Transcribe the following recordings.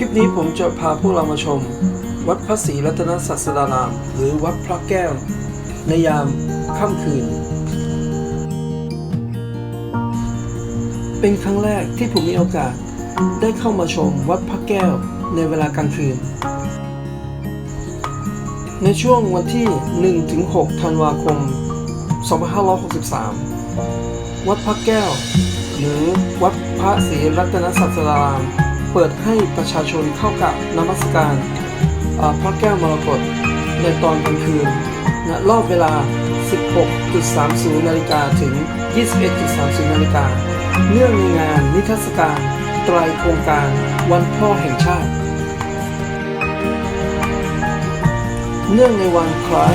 ลิปนี้ผมจะพาพวกเรามาชม วัดพระศรีรัตนศาสดาราม หรือวัดพระแก้ว ในยามค่ำคืน เป็นครั้งแรกที่ผมมีโอกาส ได้เข้ามาชมวัดพระแก้วในเวลากลางคืน ในช่วงวันที่ 1-6 ธันวาคม 2563 วัดพระแก้ว หรือวัดพระศรีรัตนศาสดาราม เปิดให้ประชาชนเข้ากับนมัสการพระแก้วมรกตในตอนกลางคืนณรอบเวลา 16.30 นาฬิกาถึง 21.30 นาฬิกาเนื่องในงานนิทรรศการไตรโครงการวันพ่อแห่งชาติ เนื่องในวันคล้าย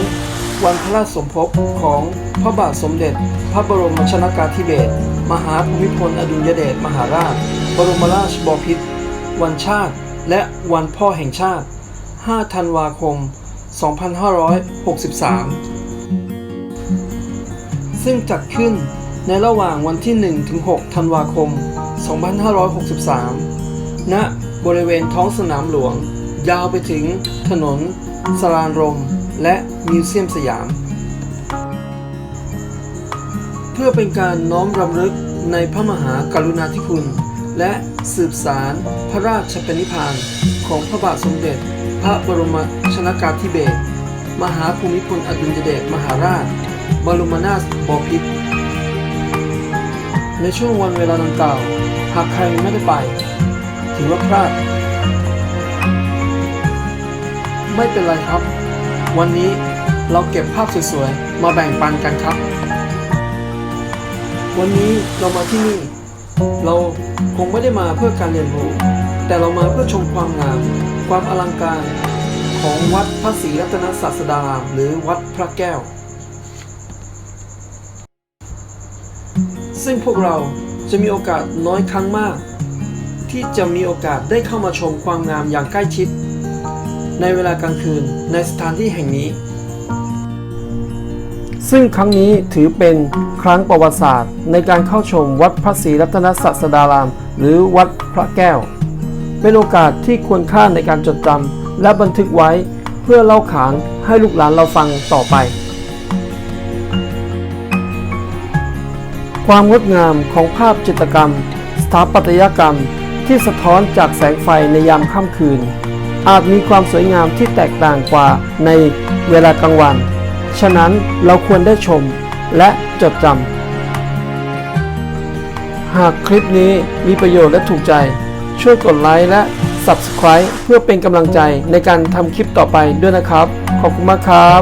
วันพระราชสมภพของพระบาทสมเด็จ พระบรมชนากาธิเบศรมหาภูมิพลอดุลยเดชมหาราช บรมราชบพิตร วันชาติ และวันพ่อแห่งชาติ 5 ธันวาคม 2563 ซึ่งจัดขึ้นในระหว่างวันที่1ถึง6ธันวาคม 2563 ณ บริเวณท้องสนามหลวง ยาวไปถึงถนน สรานรม และมิวเซียมสยาม เพื่อเป็นการน้อมรำลึกในพระมหากรุณาธิคุณ และสืบสารพระราชปณิพานของพระบาทสมเด็จ พระบรมชนากาธิเบศรมหาภูมิพลอดุลยเดชมหาราช บรมนาถบพิตรในช่วงวันเวลาดังกล่าวหากใครไม่ได้ไป ถือว่าพลาด ไม่เป็นไรครับ วันนี้เราเก็บภาพสวยๆ มาแบ่งปันกันครับ วันนี้เรามาที่นี่ เราคงไม่ได้มาเพื่อการเรียนรู้ แต่เรามาเพื่อชมความงาม ความอลังการของวัดพระศรีรัตนศาสดารามหรือวัดพระแก้ว ซึ่งพวกเราจะมีโอกาสน้อยครั้งมาก ที่จะมีโอกาสได้เข้ามาชมความงามอย่างใกล้ชิด ในเวลากลางคืนในสถานที่แห่งนี้ ซึ่งครั้งนี้ถือเป็นครั้งประวัติศาสตร์ ในการเข้าชมวัดพระศรีรัตนศาสดาราม หรือวัดพระแก้ว เป็นโอกาสที่ควรค่าในการจดจำและบันทึกไว้เพื่อเล่าขานให้ลูกหลานเราฟังต่อไป ความงดงามของภาพจิตรกรรม สถาปัตยกรรมที่สะท้อนจากแสงไฟในยามค่ำคืน อาจมีความสวยงามที่แตกต่างกว่าในเวลากลางวัน ฉะนั้นเราควรได้ชมและจดจำ หากคลิปนี้มีประโยชน์และถูกใจ ช่วยกดไลค์และ Subscribe เพื่อเป็นกำลังใจในการทำคลิปต่อไปด้วยนะครับ ขอบคุณมากครับ